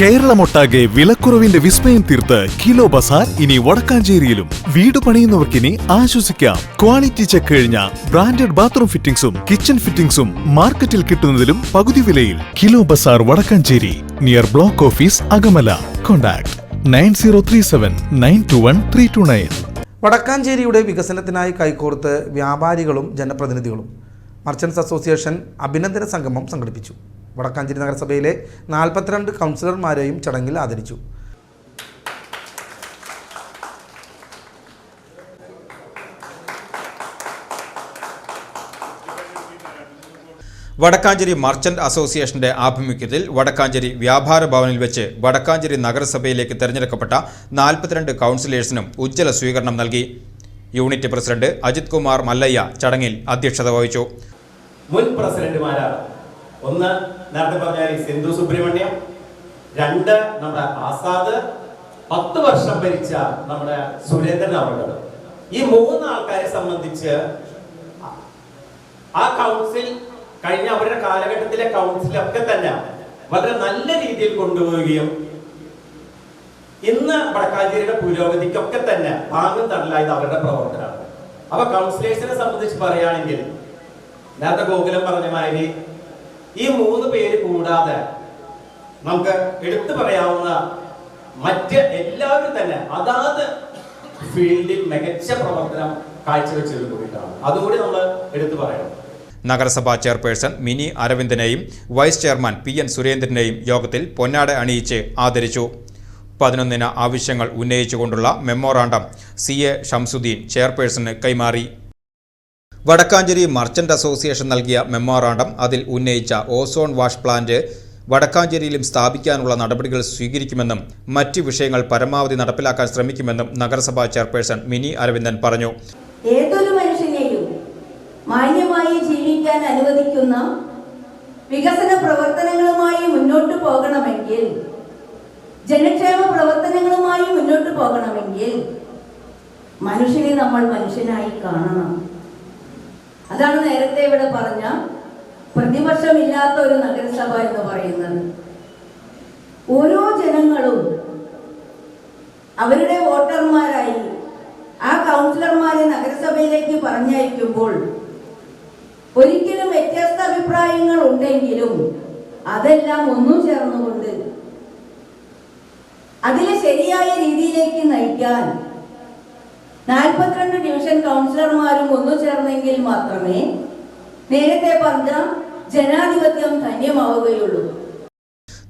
കേരളമൊട്ടാകെ വിലക്കുറവിന്റെ വിസ്മയം തീർത്ത് കിലോ ബസാർ ഇനി വടക്കാഞ്ചേരിയിലും. വീട് പണിയുന്നവർക്കിനി ആശ്വസിക്കാം. ക്വാളിറ്റി ചെക്ക് കഴിഞ്ഞ ബ്രാൻഡഡ് ബാത്റൂം ഫിറ്റിംഗ്സും കിച്ചൺ ഫിറ്റിംഗ്സും മാർക്കറ്റിൽ കിട്ടുന്നതിലും പകുതി വിലയിൽ. Kilo Bazaar Vadakkanchery near block office Akamala. Contact nine zero three seven nine two one three two nine. വടക്കാഞ്ചേരിയുടെ വികസനത്തിനായി കൈകോർത്ത് വ്യാപാരികളും ജനപ്രതിനിധികളും. മർച്ചൻസ് അസോസിയേഷൻ അഭിനന്ദന സംഗമം സംഘടിപ്പിച്ചു. വടക്കാഞ്ചേരി നഗരസഭയിലെ നാൽപ്പത്തിരണ്ട് കൗൺസിലർമാരെയും ചടങ്ങിൽ ആദരിച്ചു. വടക്കാഞ്ചേരി മർച്ചന്റ് അസോസിയേഷന്റെ ആഭിമുഖ്യത്തിൽ വടക്കാഞ്ചേരി വ്യാപാര ഭവനിൽ വെച്ച് വടക്കാഞ്ചേരി നഗരസഭയിലേക്ക് തെരഞ്ഞെടുക്കപ്പെട്ട നാൽപ്പത്തിരണ്ട് കൗൺസിലേഴ്സിനും ഉജ്ജ്വല സ്വീകരണം നൽകി. യൂണിറ്റ് പ്രസിഡന്റ് അജിത് കുമാർ മല്ലയ്യ ചടങ്ങിൽ അധ്യക്ഷത വഹിച്ചു. മുൻ പ്രസിഡന്റുമാരാണ്. ഒന്ന് നേരത്തെ പറഞ്ഞ ഈ സിന്ധു സുബ്രഹ്മണ്യം രണ്ട് നമ്മുടെ ആസാദ് പത്ത് വർഷം ഭരിച്ച നമ്മുടെ സുരേന്ദ്രൻ അവരുടെ ഈ മൂന്ന് ആൾക്കാരെ സംബന്ധിച്ച് ആ കൗൺസിൽ കഴിഞ്ഞ അവരുടെ കാലഘട്ടത്തിലെ കൗൺസിലൊക്കെ തന്നെ വളരെ നല്ല രീതിയിൽ കൊണ്ടുപോവുകയും ഇന്ന് വടക്കാഞ്ചേരിയുടെ പുരോഗതിക്കൊക്കെ തന്നെ ഭാഗം തണലായത് അവരുടെ പ്രവർത്തനമാണ്. അപ്പൊ കൗൺസിലേഴ്സിനെ സംബന്ധിച്ച് പറയുകയാണെങ്കിൽ നേരത്തെ ഗോകുലം പറഞ്ഞ മാതിരി ഈ മൂന്ന് പേര് കൂടാതെ നമുക്ക് എടുത്തു പറയാവുന്ന മറ്റ് എല്ലാവരും തന്നെ അതാത് ഫീൽഡിൽ മികച്ച പ്രവർത്തനം കാഴ്ചവെച്ചൊരു കൂടിയിട്ടാണ്. അതുകൂടി നമ്മൾ എടുത്തു പറയണം. നഗരസഭാ ചെയർപേഴ്സൺ മിനി അരവിന്ദനെയും വൈസ് ചെയർമാൻ പി എൻ സുരേന്ദ്രനെയും യോഗത്തിൽ പൊന്നാട അണിയിച്ച് ആദരിച്ചു. പതിനൊന്നിന് ആവശ്യങ്ങൾ ഉന്നയിച്ചുകൊണ്ടുള്ള മെമ്മോറാണ്ടം സി എ ഷംസുദ്ദീൻ ചെയർപേഴ്സണ് കൈമാറി. വടക്കാഞ്ചേരി മർച്ചന്റ് അസോസിയേഷൻ നൽകിയ മെമ്മോറാണ്ടം അതിൽ ഉന്നയിച്ച ഓസോൺ വാഷ് പ്ലാന്റ് വടക്കാഞ്ചേരിയിലും സ്ഥാപിക്കാനുള്ള നടപടികൾ സ്വീകരിക്കുമെന്നും മറ്റ് വിഷയങ്ങൾ പരമാവധി നടപ്പിലാക്കാൻ ശ്രമിക്കുമെന്നും നഗരസഭാ ചെയർപേഴ്സൺ മിനി അരവിന്ദൻ പറഞ്ഞു. ഏതൊരു മനുഷ്യനെയും മാന്യമായി ജീവിക്കാൻ അനുവദിക്കുന്ന വികസന പ്രവർത്തനങ്ങളുമായി മുന്നോട്ട് പോകണമെങ്കിൽ ജനക്ഷേമ പ്രവർത്തനങ്ങളുമായി മുന്നോട്ട് പോകണമെങ്കിൽ മനുഷ്യനെ നമ്മൾ മനുഷ്യനായി കാണണം. അതാണ് നേരത്തെ ഇവിടെ പറഞ്ഞ പ്രതിപക്ഷമില്ലാത്ത ഒരു നഗരസഭ എന്ന് പറയുന്നത്. ഓരോ ജനങ്ങളും അവരുടെ വോട്ടർമാരായി ആ കൗൺസിലർമാരെ നഗരസഭയിലേക്ക് പറഞ്ഞയക്കുമ്പോൾ ഒരിക്കലും വ്യത്യസ്ത അഭിപ്രായങ്ങൾ ഉണ്ടെങ്കിലും അതെല്ലാം ഒന്നു ചേർന്നുകൊണ്ട് അതിനെ ശരിയായ രീതിയിലേക്ക് നയിക്കാൻ നാൽപ്പത്തിരണ്ട് ഡിവിഷൻ കൗൺസിലർമാരും ഒന്നു ചേർന്നെങ്കിൽ മാത്രമേ നേരത്തെ പറഞ്ഞ ജനാധിപത്യം ധന്യമാവുകയുള്ളൂ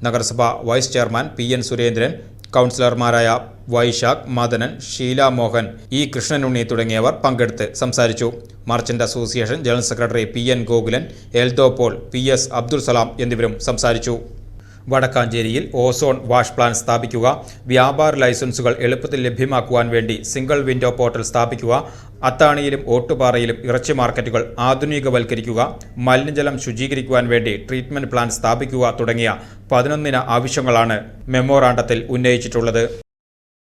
നഗരസഭ vice chairman P N Surendran കൗൺസിലർമാരായ വൈശാഖ് മദനൻ ഷീല മോഹൻ ഇ കൃഷ്ണനുണ്ണി തുടങ്ങിയവർ പങ്കെടുത്ത് സംസാരിച്ചു. Merchant association general secretary P N Gokulan Eldho Paul P S Abdul Salam എന്നിവരും സംസാരിച്ചു. വടക്കാഞ്ചേരിയിൽ ഓസോൺ വാഷ് പ്ലാന്റ് സ്ഥാപിക്കുക വ്യാപാര ലൈസൻസുകൾ എളുപ്പത്തിൽ ലഭ്യമാക്കുവാൻ വേണ്ടി സിംഗിൾ വിൻഡോ പോർട്ടൽ സ്ഥാപിക്കുക അത്താണിയിലും ഓട്ടുപാറയിലും ഇറച്ചി മാർക്കറ്റുകൾ ആധുനികവൽക്കരിക്കുക മലിനജലം ശുചീകരിക്കുവാൻ വേണ്ടി ട്രീറ്റ്മെന്റ് പ്ലാൻ സ്ഥാപിക്കുക തുടങ്ങിയ പതിനൊന്നിന ആവശ്യങ്ങളാണ് മെമ്മോറാണ്ടത്തിൽ ഉന്നയിച്ചിട്ടുള്ളത്.